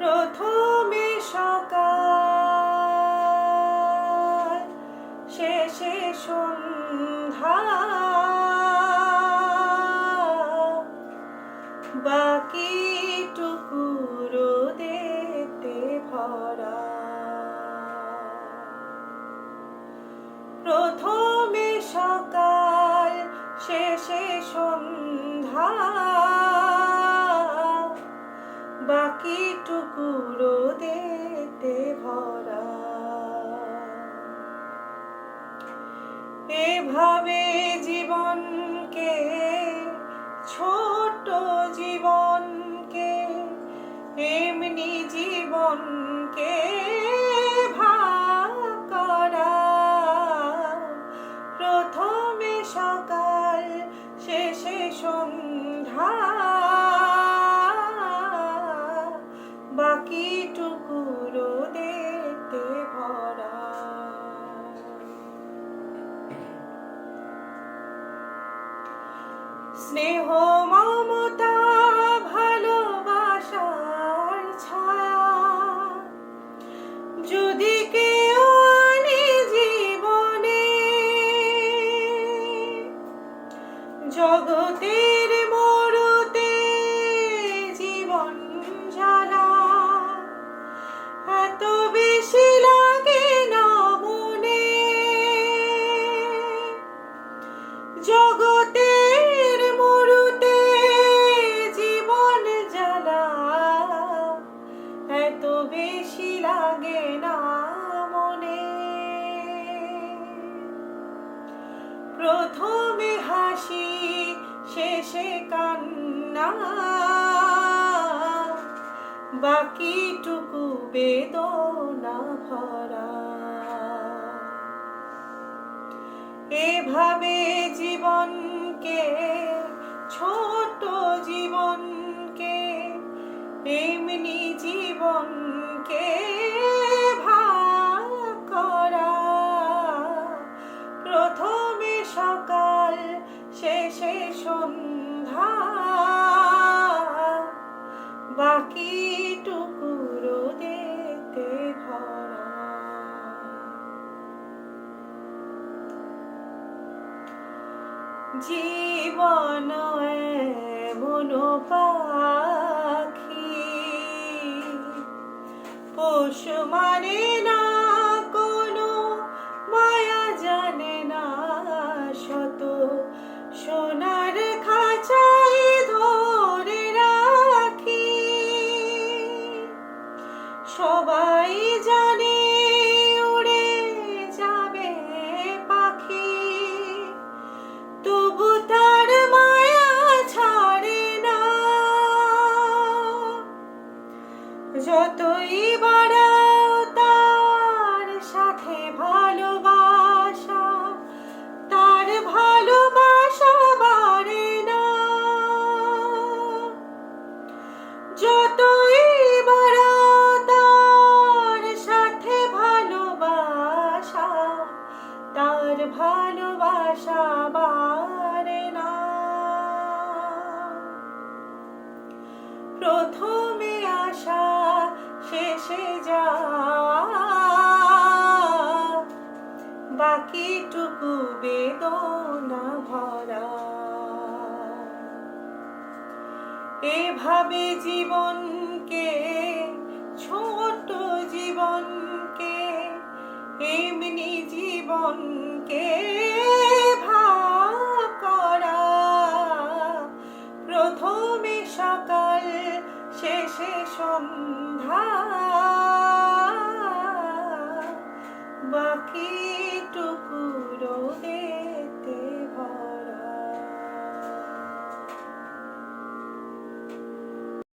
প্রথমে সকাল শেষে সন্ধ্যা। দেতে স্নেহ মমতা ভালোবাসার ছায়া। যদি কেউ আনে জীবনে জগতের কান্না। বাকিটুকু বেদনা ভরা। এভাবে জীবনকে ছোট জীবনকে এমনি জীবনকে বাকি টুকুরো দেতে ভরা। জীবন এমন পাখি, পশু মানে না, কোনো মায়া জানে না, শত সোনার যতই বাড়াও তার সাথে ভালোবাসা, তার ভালোবাসা বাড়ে না। যতই বাড়াও তার সাথে ভালোবাসা, তার ভালোবাসা বাড়ে শেষে যা। বাকিটুকু বেদনা ভরা। এভাবে জীবনকে, ছোট জীবনকে, এমনি জীবনকে ভাগ করা। প্রথমে সকাল শেষে সন্ধ্যা। বাকি